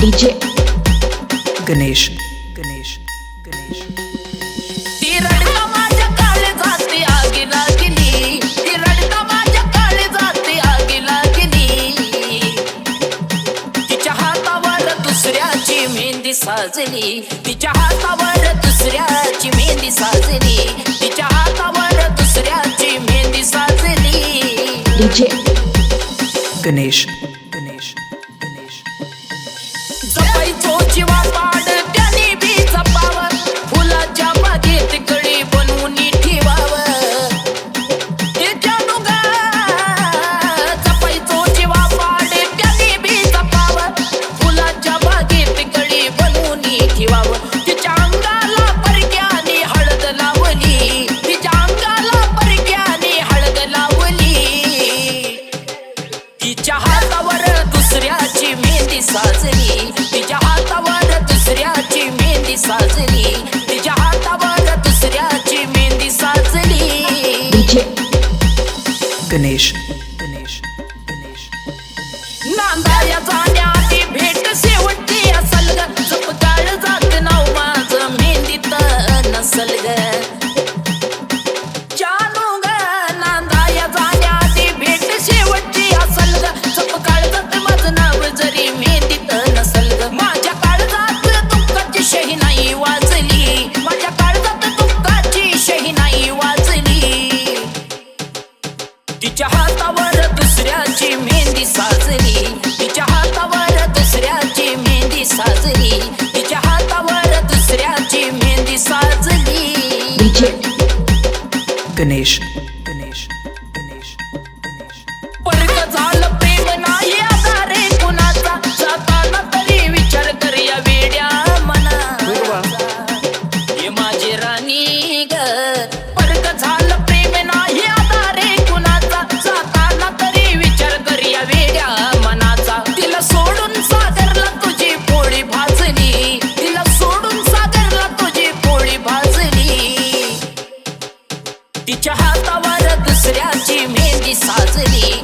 लागली. तिच्या हातावर दुसऱ्याची मेहंदी साजली. तिच्या हातावर दुसऱ्याची मेहंदी साजली. तिच्या हातावर दुसऱ्याची मेहंदी साजली. DJ ठेवावं तिच्या अंगाला परक्याने हळद लावली. तिच्या अंगाला परक्याने हळद लावली. तिच्या हातावर दुसऱ्याची मेहंदी साजली. तिच्या हातावर दुसऱ्याची मेहंदी साजली. तिच्या हातावर दुसऱ्याची mehndi साजली. DJ Ganesh Ganesh Ganesh नांदाया जाण्याआधी भेट तिच्या हातावर दुसऱ्याची मेहंदी साजली तिच्या हातावर दुसऱ्याची मेहंदी साजली तिच्या हातावर दुसऱ्याची मेहंदी साजली DJ Ganesh 你子你？